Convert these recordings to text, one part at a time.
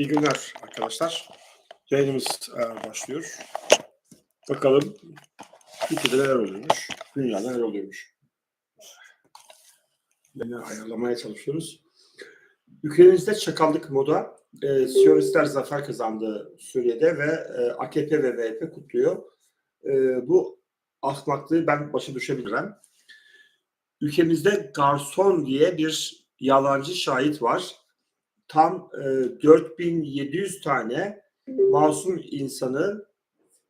İyi günler arkadaşlar. Yayınımız e, başlıyor. Bakalım ülkede neler oluyormuş, dünyada neler oluyormuş. Yayını ayarlamaya çalışıyoruz. Ülkemizde çakallık moda. E, Siyonistler zafer kazandı Suriye'de ve e, AKP ve MHP kutluyor. E, bu ahmaklığı ben başa düşebilirim. Ülkemizde garson diye bir yalancı şahit var tam e, 4700 tane masum insanın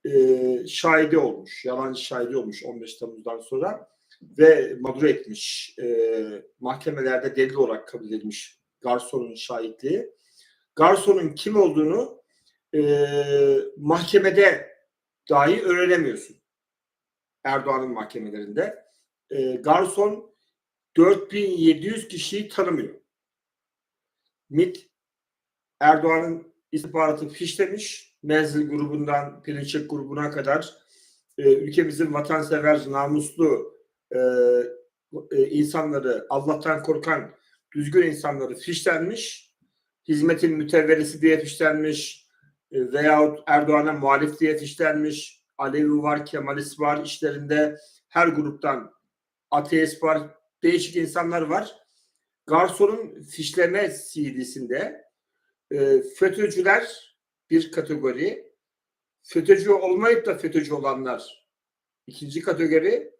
e, şahidi olmuş, yalancı şahidi olmuş 15 Temmuz'dan sonra ve mağdur etmiş. E, mahkemelerde delil olarak kabul edilmiş garsonun şahitliği. Garsonun kim olduğunu e, mahkemede dahi öğrenemiyorsun. Erdoğan'ın mahkemelerinde. E, garson 4700 kişiyi tanımıyor. MİT Erdoğan'ın istihbaratı fişlemiş. Menzil grubundan Pirinçek grubuna kadar e, ülkemizin vatansever, namuslu e, e, insanları, Allah'tan korkan düzgün insanları fişlenmiş. Hizmetin mütevvelisi diye fişlenmiş e, veyahut Erdoğan'a muhalif diye fişlenmiş. Alevi var, Kemalist var işlerinde. Her gruptan ateist var, değişik insanlar var. Garson'un fişleme CD'sinde e, FETÖ'cüler bir kategori, FETÖ'cü olmayıp da FETÖ'cü olanlar ikinci kategori,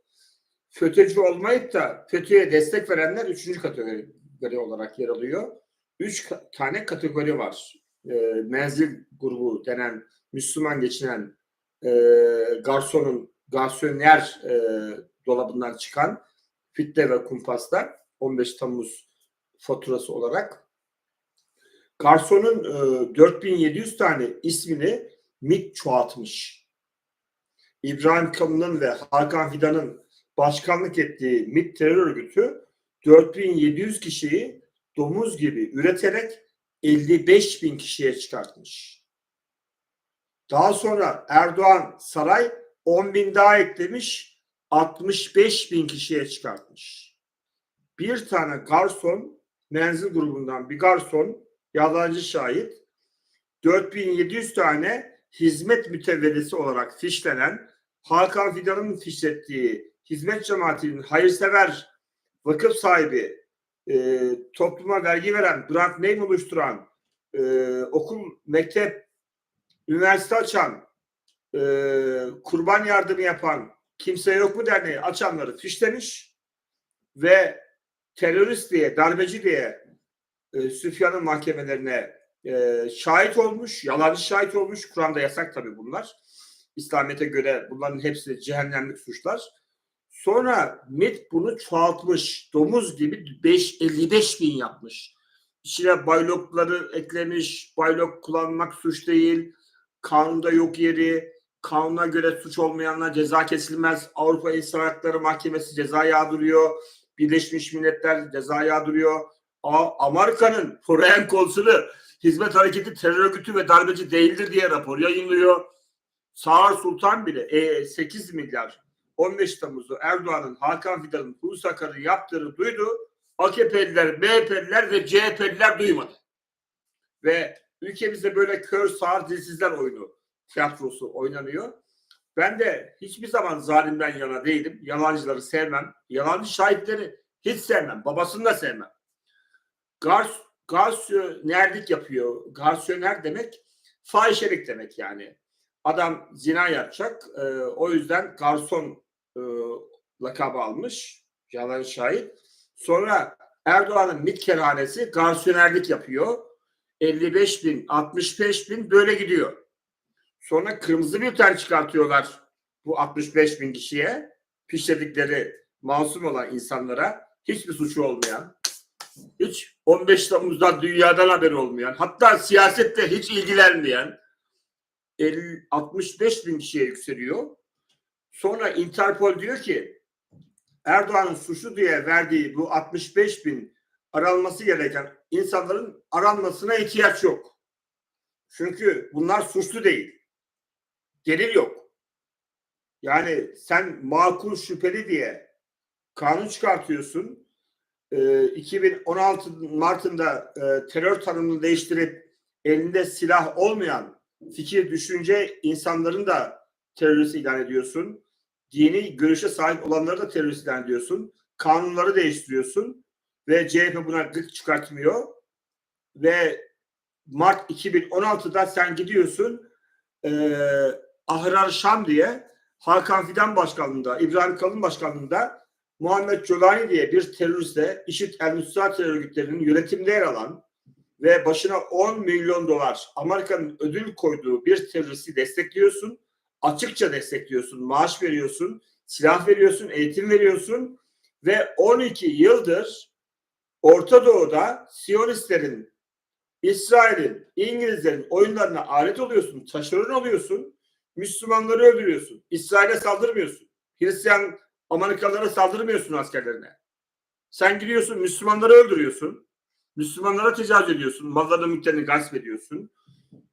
FETÖ'cü olmayıp da FETÖ'ye destek verenler üçüncü kategori olarak yer alıyor. Üç tane kategori var. E, menzil grubu denen Müslüman geçinen e, garsonun garsoner e, dolabından çıkan fitte ve kumpaslar 15 Temmuz faturası olarak garsonun e, 4700 tane ismini MİT çoğaltmış. İbrahim Kalın'ın ve Hakan Fidan'ın başkanlık ettiği MİT terör örgütü 4700 kişiyi domuz gibi üreterek 55 bin kişiye çıkartmış. Daha sonra Erdoğan saray 10 bin daha eklemiş 65 bin kişiye çıkartmış. Bir tane garson menzil grubundan bir garson yalancı şahit 4700 tane hizmet mütevvelisi olarak fişlenen Hakan Fidan'ın fişlettiği hizmet cemaatinin hayırsever vakıf sahibi e, topluma vergi veren, brand name oluşturan e, okul, mektep, üniversite açan e, kurban yardımı yapan kimse yok mu derneği açanları fişlemiş ve terörist diye, darbeci diye e, Süfyan'ın mahkemelerine e, şahit olmuş, yalancı şahit olmuş. Kur'an'da yasak tabii bunlar. İslamiyet'e göre bunların hepsi cehennemlik suçlar. Sonra MİT bunu çoğaltmış. Domuz gibi 5, 55 bin yapmış. İçine baylokları eklemiş. Baylok kullanmak suç değil. Kanunda yok yeri. Kanuna göre suç olmayanlar ceza kesilmez. Avrupa İnsan Hakları Mahkemesi ceza yağdırıyor. Birleşmiş Milletler ceza yağdırıyor. Amerika'nın Foreign Konsulu Hizmet Hareketi terör örgütü ve darbeci değildir diye rapor yayınlıyor. Sağır Sultan bile e, 8 milyar 15 Temmuz'da Erdoğan'ın Hakan Fidan'ın Hulusi Akar'ın yaptığını duydu. AKP'liler, MHP'liler ve CHP'liler duymadı. Ve ülkemizde böyle kör sağır dilsizler oyunu tiyatrosu oynanıyor. Ben de hiçbir zaman zalimden yana değilim. Yalancıları sevmem. Yalancı şahitleri hiç sevmem. Babasını da sevmem. Gars, garsiyonerlik yapıyor. Garsiyoner demek fahişelik demek yani. Adam zina yapacak. e, o yüzden garson e, lakabı almış. Yalan şahit. Sonra Erdoğan'ın MİT kerhanesi garsiyonerlik yapıyor. 55 bin, 65 bin böyle gidiyor. Sonra kırmızı bülten çıkartıyorlar bu 65 bin kişiye. Pişirdikleri masum olan insanlara hiçbir suçu olmayan, hiç 15 Temmuz'dan dünyadan haberi olmayan, hatta siyasette hiç ilgilenmeyen 50, 65 bin kişiye yükseliyor. Sonra Interpol diyor ki Erdoğan'ın suçlu diye verdiği bu 65 bin aranması gereken insanların aranmasına ihtiyaç yok. Çünkü bunlar suçlu değil. Delil yok. Yani sen makul şüpheli diye kanun çıkartıyorsun. Ee, 2016 Mart'ında e, terör tanımını değiştirip elinde silah olmayan fikir, düşünce insanların da terörist ilan ediyorsun. Dini görüşe sahip olanları da terörist ilan ediyorsun. Kanunları değiştiriyorsun ve CHP buna gık çıkartmıyor. Ve Mart 2016'da sen gidiyorsun eee Ahrar Şam diye Hakan Fidan başkanlığında, İbrahim Kalın başkanlığında Muhammed Colani diye bir teröriste IŞİD El Nusra terör örgütlerinin yönetimde yer alan ve başına 10 milyon dolar Amerika'nın ödül koyduğu bir teröristi destekliyorsun. Açıkça destekliyorsun, maaş veriyorsun, silah veriyorsun, eğitim veriyorsun ve 12 yıldır Orta Doğu'da Siyonistlerin, İsrail'in, İngilizlerin oyunlarına alet oluyorsun, taşeron oluyorsun, Müslümanları öldürüyorsun, İsrail'e saldırmıyorsun, Hristiyan Amerikalılara saldırmıyorsun askerlerine. Sen gidiyorsun Müslümanları öldürüyorsun, Müslümanlara tecavüz ediyorsun, mallarını mülklerini gasp ediyorsun.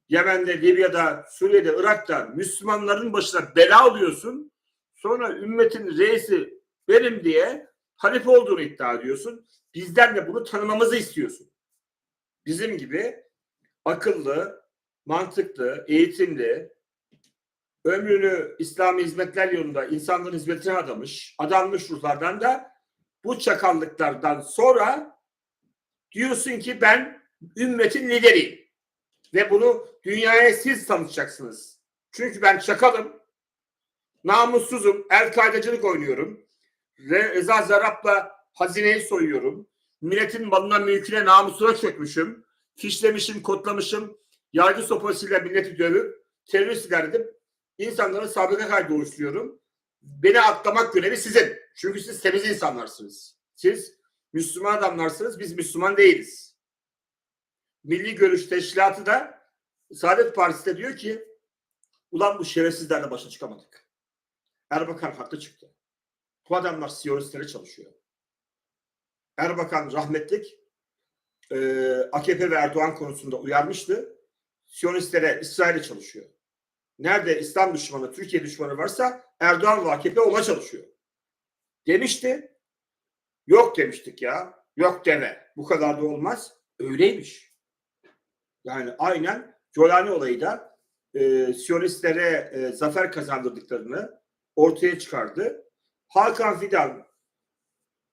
Yemen'de, Libya'da, Suriye'de, Irak'ta Müslümanların başına bela oluyorsun. Sonra ümmetin reisi benim diye halife olduğunu iddia ediyorsun. Bizden de bunu tanımamızı istiyorsun. Bizim gibi akıllı, mantıklı, eğitimli, ömrünü İslami hizmetler yolunda insanların hizmetine adamış, adanmış ruhlardan da bu çakallıklardan sonra diyorsun ki ben ümmetin lideriyim. Ve bunu dünyaya siz tanıtacaksınız. Çünkü ben çakalım, namussuzum, el kaydacılık oynuyorum. Re Reza Zarap'la hazineyi soyuyorum. Milletin malına mülküne namusuna çökmüşüm. Fişlemişim, kodlamışım. Yargı sopasıyla milleti dövüp terörist ilan insanların sabıka kaydı oluşturuyorum. Beni atlamak görevi sizin. Çünkü siz temiz insanlarsınız. Siz Müslüman adamlarsınız, biz Müslüman değiliz. Milli Görüş Teşkilatı da Saadet Partisi de diyor ki ulan bu şerefsizlerle başa çıkamadık. Erbakan haklı çıktı. Bu adamlar Siyonistlere çalışıyor. Erbakan rahmetlik e, AKP ve Erdoğan konusunda uyarmıştı. Siyonistlere, İsrail'e çalışıyor. Nerede İslam düşmanı, Türkiye düşmanı varsa Erdoğan ve AKP ona çalışıyor. Demişti. Yok demiştik ya. Yok deme. Bu kadar da olmaz. Öyleymiş. Yani aynen Colani olayı da e, Siyonistlere e, zafer kazandırdıklarını ortaya çıkardı. Hakan Fidan,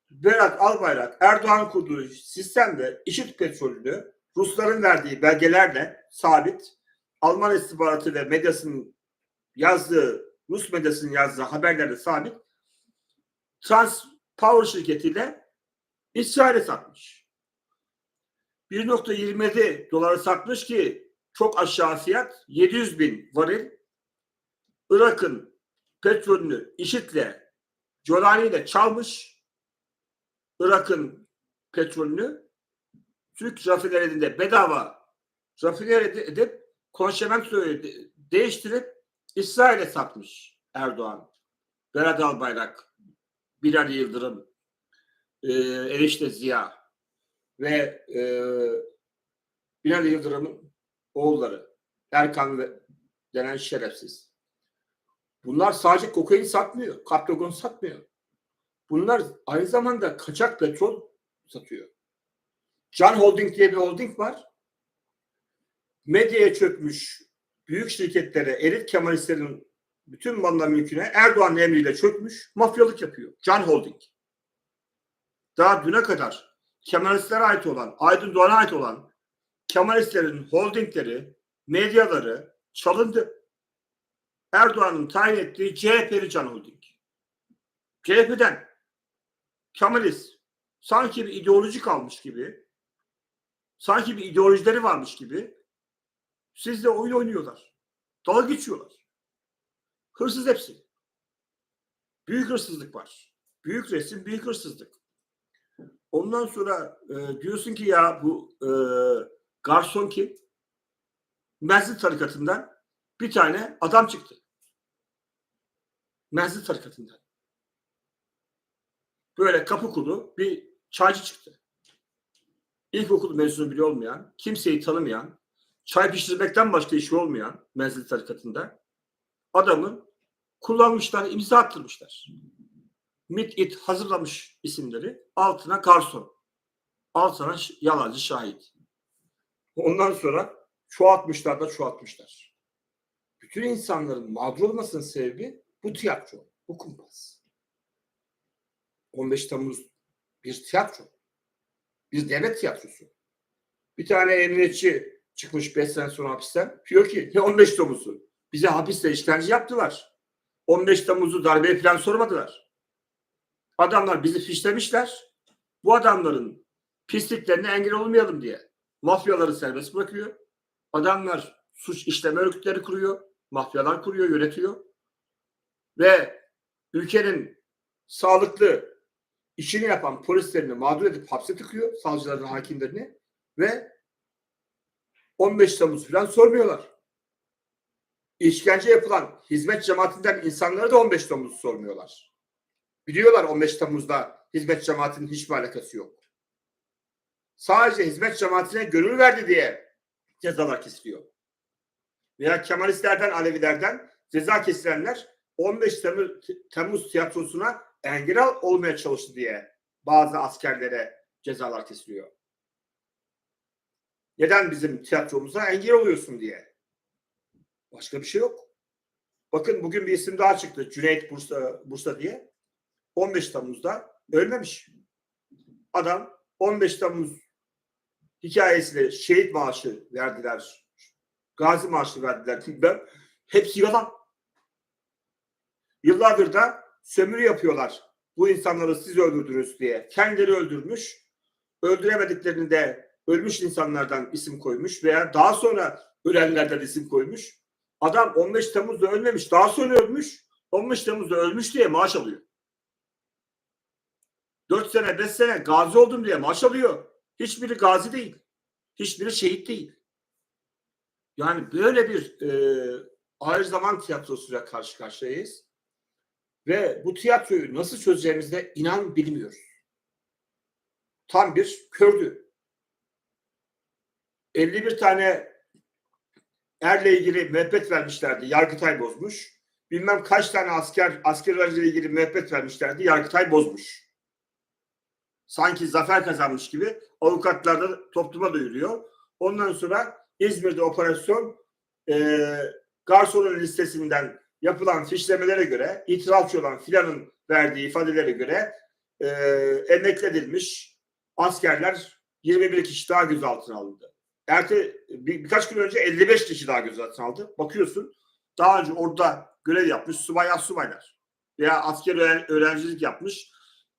Berat Albayrak, Erdoğan kurduğu sistemde işit petrolünü Rusların verdiği belgelerle sabit Alman istihbaratı ve medyasının yazdığı, Rus medyasının yazdığı haberlerle sabit Trans Power şirketiyle İsrail'e satmış. 1.27 dolara satmış ki çok aşağı fiyat 700 bin varil Irak'ın petrolünü IŞİD'le Colani ile çalmış Irak'ın petrolünü Türk rafinerinde bedava rafiner edip konşementoyu de- değiştirip İsrail'e satmış Erdoğan. Berat Albayrak, Bilal Yıldırım, e, Erişte Ziya ve e, Bilal Yıldırım'ın oğulları Erkan ve denen şerefsiz. Bunlar sadece kokain satmıyor, kaptagon satmıyor. Bunlar aynı zamanda kaçak petrol satıyor. Can Holding diye bir holding var. Medyaya çökmüş büyük şirketlere, elit Kemalistlerin bütün malına mülküne Erdoğan'ın emriyle çökmüş, mafyalık yapıyor. Can Holding. Daha düne kadar Kemalistlere ait olan, Aydın Doğan'a ait olan Kemalistlerin holdingleri, medyaları çalındı. Erdoğan'ın tayin ettiği CHP'li Can Holding. CHP'den Kemalist sanki bir ideoloji kalmış gibi sanki bir ideolojileri varmış gibi sizle oyun oynuyorlar. Dalga geçiyorlar. Hırsız hepsi. Büyük hırsızlık var. Büyük resim, büyük hırsızlık. Ondan sonra e, diyorsun ki ya bu e, garson kim? Mezli tarikatından bir tane adam çıktı. Mezli tarikatından. Böyle kapı kulu bir çaycı çıktı. İlkokul mezunu bile olmayan, kimseyi tanımayan, çay pişirmekten başka işi olmayan mezli tarikatında adamı kullanmışlar, imza attırmışlar. MIT it hazırlamış isimleri. Altına garson. Altına yalancı şahit. Ondan sonra çoğaltmışlar da çoğaltmışlar. Bütün insanların mağdur olmasının sebebi bu tiyatro, bu kumpas. 15 Temmuz bir tiyatro. Bir devlet tiyatrosu. Bir tane emniyetçi çıkmış 5 sene sonra hapisten. Diyor ki ne 15 Temmuz'u? Bize hapiste işkence yaptılar. 15 Temmuz'u darbeye falan sormadılar. Adamlar bizi fişlemişler. Bu adamların pisliklerine engel olmayalım diye. Mafyaları serbest bırakıyor. Adamlar suç işleme örgütleri kuruyor. Mafyalar kuruyor, yönetiyor. Ve ülkenin sağlıklı işini yapan polislerini mağdur edip hapse tıkıyor. Savcılarını, hakimlerini. Ve 15 Temmuz falan sormuyorlar. İşkence yapılan hizmet cemaatinden insanlara da 15 Temmuz sormuyorlar. Biliyorlar 15 Temmuz'da hizmet cemaatinin hiçbir alakası yok. Sadece hizmet cemaatine gönül verdi diye cezalar kesiliyor. Veya Kemalistlerden, Alevilerden ceza kesilenler 15 Temmuz, Temmuz tiyatrosuna engel olmaya çalıştı diye bazı askerlere cezalar kesiliyor. Neden bizim tiyatromuza engel oluyorsun diye. Başka bir şey yok. Bakın bugün bir isim daha çıktı. Cüneyt Bursa, Bursa diye. 15 Temmuz'da ölmemiş. Adam 15 Temmuz hikayesiyle şehit maaşı verdiler. Gazi maaşı verdiler. Ben, hepsi yalan. Yıllardır da sömürü yapıyorlar. Bu insanları siz öldürdünüz diye. Kendileri öldürmüş. Öldüremediklerini de ölmüş insanlardan isim koymuş veya daha sonra ölenlerden isim koymuş. Adam 15 Temmuz'da ölmemiş. Daha sonra ölmüş. 15 Temmuz'da ölmüş diye maaş alıyor. 4 sene 5 sene gazi oldum diye maaş alıyor. Hiçbiri gazi değil. Hiçbiri şehit değil. Yani böyle bir e, ağır zaman tiyatrosuyla karşı karşıyayız. Ve bu tiyatroyu nasıl çözeceğimizde inan bilmiyoruz. Tam bir kördü. 51 tane erle ilgili müebbet vermişlerdi. Yargıtay bozmuş. Bilmem kaç tane asker askerlerle ilgili müebbet vermişlerdi. Yargıtay bozmuş. Sanki zafer kazanmış gibi avukatlar da topluma duyuruyor. Ondan sonra İzmir'de operasyon e, garsonun listesinden yapılan fişlemelere göre itirafçı olan filanın verdiği ifadelere göre e, emekledilmiş askerler 21 kişi daha gözaltına alındı. Erte bir, birkaç gün önce 55 kişi daha gözaltına aldı. Bakıyorsun daha önce orada görev yapmış subay subaylar veya asker öğren- öğrencilik yapmış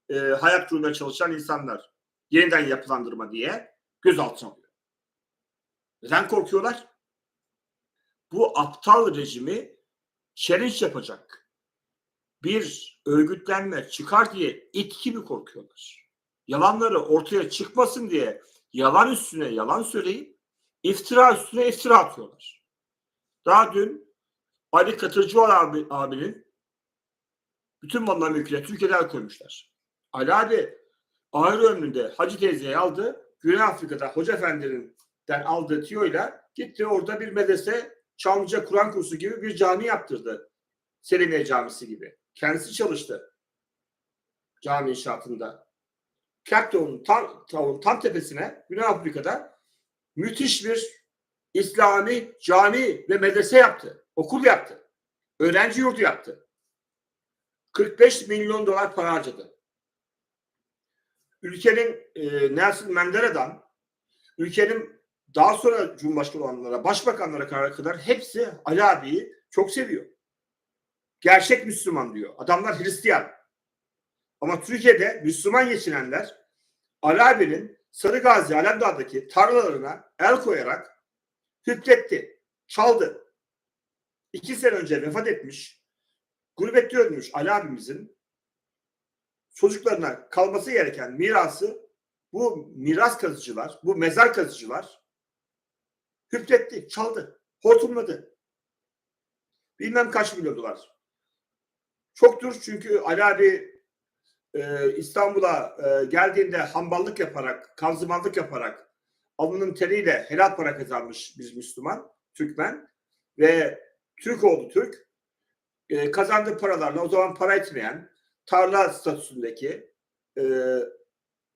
e, hayat kurmaya çalışan insanlar yeniden yapılandırma diye gözaltına alıyor. Neden korkuyorlar? Bu aptal rejimi challenge yapacak bir örgütlenme çıkar diye it gibi korkuyorlar. Yalanları ortaya çıkmasın diye yalan üstüne yalan söyleyip iftira üstüne iftira atıyorlar. Daha dün Ali Katırcıoğlu abi, abinin bütün malına mülküne Türkiye'de el koymuşlar. Ali abi ağır ömründe Hacı teyzeyi aldı. Güney Afrika'da Hoca Efendi'den aldığı tiyoyla gitti orada bir medrese Çamlıca Kur'an kursu gibi bir cami yaptırdı. Selimiye Camisi gibi. Kendisi çalıştı. Cami inşaatında. Cape Town'un tam, tam tepesine Güney Afrika'da müthiş bir İslami cami ve medrese yaptı. Okul yaptı. Öğrenci yurdu yaptı. 45 milyon dolar para harcadı. Ülkenin e, Nelson Mandela'dan ülkenin daha sonra Cumhurbaşkanı olanlara, başbakanlara kadar hepsi Ali abiyi çok seviyor. Gerçek Müslüman diyor. Adamlar Hristiyan. Ama Türkiye'de Müslüman geçinenler Ali abinin Sarı Gazi Alemdağ'daki tarlalarına el koyarak hükretti, çaldı. İki sene önce vefat etmiş, gurbette ölmüş Ali abimizin çocuklarına kalması gereken mirası bu miras kazıcılar, bu mezar kazıcılar hükretti, çaldı, hortumladı. Bilmem kaç milyon dolar. Çoktur çünkü Ali abi e, İstanbul'a e, geldiğinde hamballık yaparak, kanzımanlık yaparak alnının teriyle helal para kazanmış bir Müslüman, Türkmen ve Türk oldu Türk. E, kazandığı paralarla o zaman para etmeyen tarla statüsündeki e,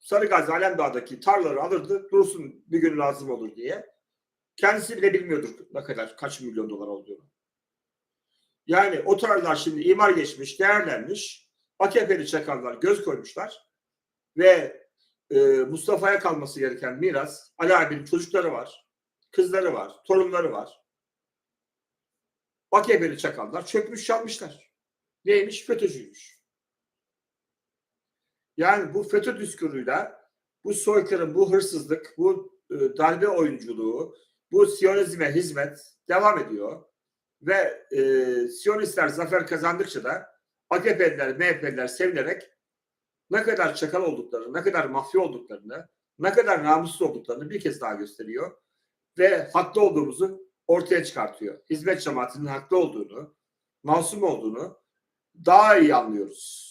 Sarıgazi Alemdağ'daki tarlaları alırdı dursun bir gün lazım olur diye. Kendisi bile bilmiyordur ne kadar kaç milyon dolar olduğunu. Yani o tarlalar şimdi imar geçmiş, değerlenmiş. AKP'li çakallar göz koymuşlar ve e, Mustafa'ya kalması gereken miras Ali abinin çocukları var, kızları var, torunları var. AKP'li çakallar çökmüş çalmışlar. Neymiş? FETÖ'cüymüş. Yani bu FETÖ diskuruyla bu soykırım, bu hırsızlık, bu e, darbe oyunculuğu, bu Siyonizme hizmet devam ediyor. Ve e, Siyonistler zafer kazandıkça da AKP'liler, MHP'liler sevinerek ne kadar çakal olduklarını, ne kadar mafya olduklarını, ne kadar namussuz olduklarını bir kez daha gösteriyor. Ve haklı olduğumuzu ortaya çıkartıyor. Hizmet cemaatinin haklı olduğunu, masum olduğunu daha iyi anlıyoruz.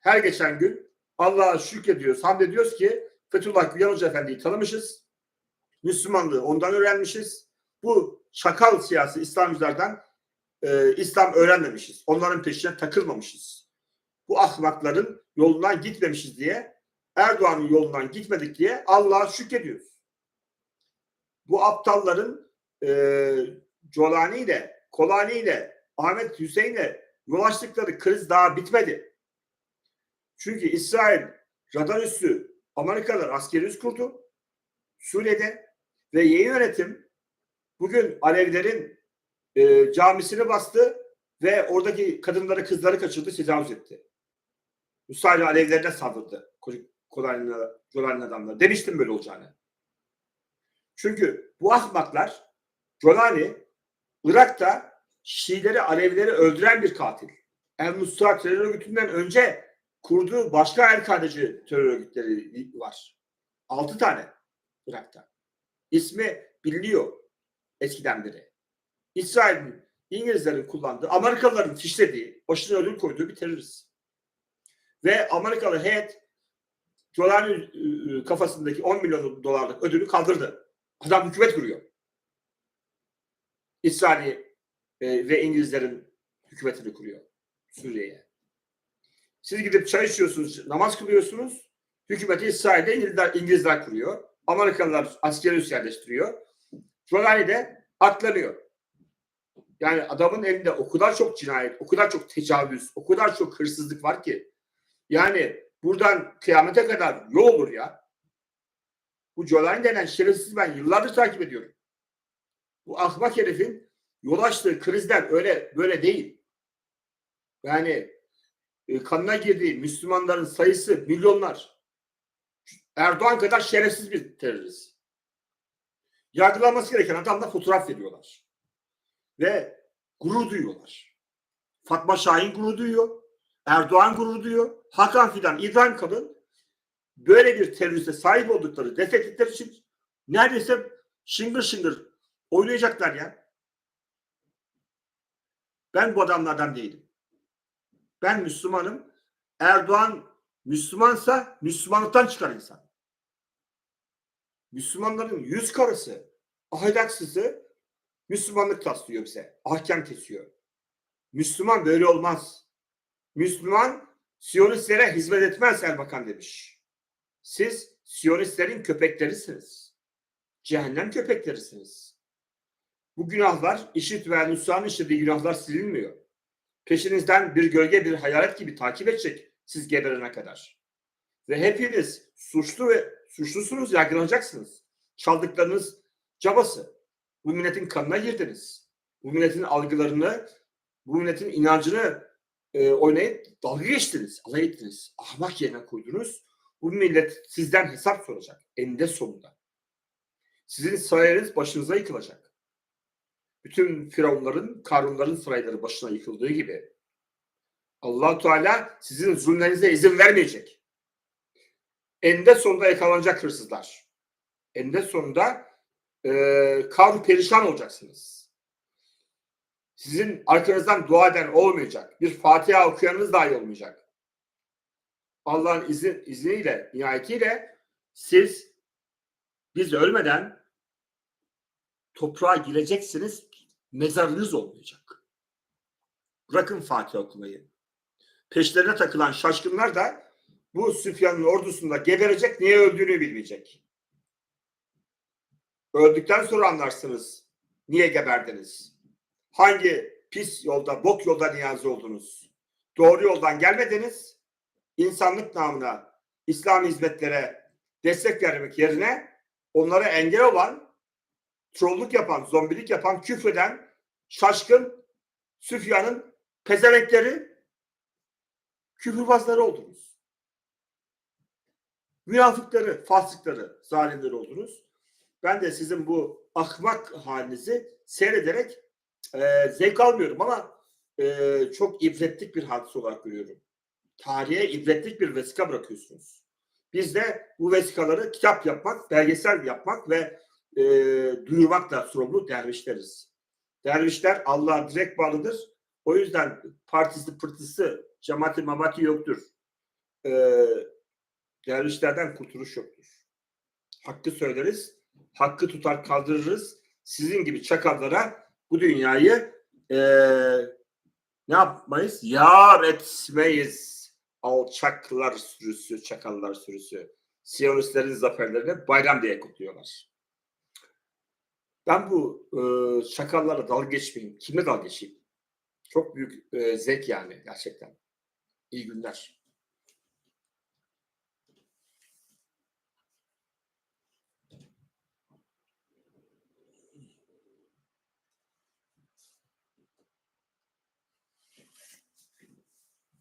Her geçen gün Allah'a şükrediyoruz, hamd ediyoruz ki Fethullah Gülen Hoca Efendi'yi tanımışız. Müslümanlığı ondan öğrenmişiz. Bu çakal siyasi İslamcılardan e, İslam öğrenmemişiz. Onların peşine takılmamışız. Bu ahmakların yolundan gitmemişiz diye Erdoğan'ın yolundan gitmedik diye Allah'a şükrediyoruz. Bu aptalların e, Colani ile, Kolani ile, Ahmet Hüseyin ile yol kriz daha bitmedi. Çünkü İsrail radar üssü Amerikalılar askeri üs kurdu. Suriye'de ve yeni yönetim bugün Alevlerin e, camisini bastı ve oradaki kadınları kızları kaçırdı, tecavüz etti. Müsaade Alevlerine saldırdı. Golani adamlar. Demiştim böyle olacağını. Çünkü bu ahmaklar Golani Irak'ta Şiileri, Alevileri öldüren bir katil. El Mustafa terör örgütünden önce kurduğu başka El-Kaideci terör örgütleri var. Altı tane Irak'ta. İsmi biliniyor eskiden beri. İsrail'in, İngilizlerin kullandığı, Amerikalıların fişlediği, başına ödül koyduğu bir terörist. Ve Amerikalı heyet Jolani kafasındaki 10 milyon dolarlık ödülü kaldırdı. Adam hükümet kuruyor. İsrail e, ve İngilizlerin hükümetini kuruyor Suriye'ye. Siz gidip çay içiyorsunuz, namaz kılıyorsunuz. Hükümeti İsrail'de İngilizler, İngilizler kuruyor. Amerikalılar askeri yerleştiriyor. Jolani de atlanıyor. Yani adamın elinde o kadar çok cinayet, o kadar çok tecavüz, o kadar çok hırsızlık var ki. Yani buradan kıyamete kadar yol olur ya. Bu Jolani denen şerefsiz ben yıllardır takip ediyorum. Bu ahmak herifin yol açtığı krizler öyle böyle değil. Yani e, kanına girdiği Müslümanların sayısı milyonlar. Erdoğan kadar şerefsiz bir terörist. Yargılanması gereken adamla fotoğraf veriyorlar. Ve gurur duyuyorlar. Fatma Şahin gurur duyuyor. Erdoğan gurur duyuyor. Hakan Fidan, İbrahim Kalın böyle bir teröriste sahip oldukları, defettikleri için neredeyse şıngır şıngır oynayacaklar ya. Ben bu adamlardan değilim. Ben Müslümanım. Erdoğan Müslümansa Müslümanlıktan çıkar insan. Müslümanların yüz karısı, ahlaksızı Müslümanlık taslıyor bize. Ahkam kesiyor. Müslüman böyle olmaz. Müslüman Siyonistlere hizmet etmez Erbakan demiş. Siz Siyonistlerin köpeklerisiniz. Cehennem köpeklerisiniz. Bu günahlar, işit ve Nusra'nın işlediği günahlar silinmiyor. Peşinizden bir gölge bir hayalet gibi takip edecek siz geberene kadar. Ve hepiniz suçlu ve suçlusunuz, yargılanacaksınız. Çaldıklarınız cabası. Bu milletin kanına girdiniz. Bu milletin algılarını, bu milletin inancını e, oynayıp dalga geçtiniz, alay ettiniz. Ahmak yerine koydunuz. Bu millet sizden hesap soracak. Eninde sonunda. Sizin sayeniz başınıza yıkılacak. Bütün firavunların, karunların sarayları başına yıkıldığı gibi allah Teala sizin zulmlerinize izin vermeyecek. Eninde sonunda yakalanacak hırsızlar. Eninde sonunda e, kavru perişan olacaksınız. Sizin arkanızdan dua eden olmayacak. Bir Fatiha okuyanınız dahi olmayacak. Allah'ın izin, izniyle, nihayetiyle siz biz ölmeden toprağa gireceksiniz. Mezarınız olmayacak. Bırakın Fatiha okumayı. Peşlerine takılan şaşkınlar da bu Süfyan'ın ordusunda geberecek, niye öldüğünü bilmeyecek. Öldükten sonra anlarsınız niye geberdiniz. Hangi pis yolda, bok yolda niyazi oldunuz. Doğru yoldan gelmediniz. İnsanlık namına İslam hizmetlere destek vermek yerine onlara engel olan, trolluk yapan, zombilik yapan, küfreden, şaşkın, Süfyan'ın pezevenkleri, küfürbazları oldunuz. Münafıkları, fasıkları, zalimleri oldunuz. Ben de sizin bu ahmak halinizi seyrederek e, zevk almıyorum ama e, çok ibretlik bir hadise olarak görüyorum. Tarihe ibretlik bir vesika bırakıyorsunuz. Biz de bu vesikaları kitap yapmak, belgesel yapmak ve e, duyurmakla sorumlu dervişleriz. Dervişler Allah'a direkt bağlıdır. O yüzden partisi pırtısı, cemaati mamati yoktur. E, dervişlerden kurtuluş yoktur. Hakkı söyleriz, hakkı tutar kaldırırız. Sizin gibi çakallara bu dünyayı e, ne yapmayız? Yar etmeyiz. Alçaklar sürüsü, çakallar sürüsü. Siyonistlerin zaferlerini bayram diye kutluyorlar. Ben bu e, çakallarla dalga geçmeyeyim. Kimle dalga geçeyim? Çok büyük e, zevk yani gerçekten. İyi günler.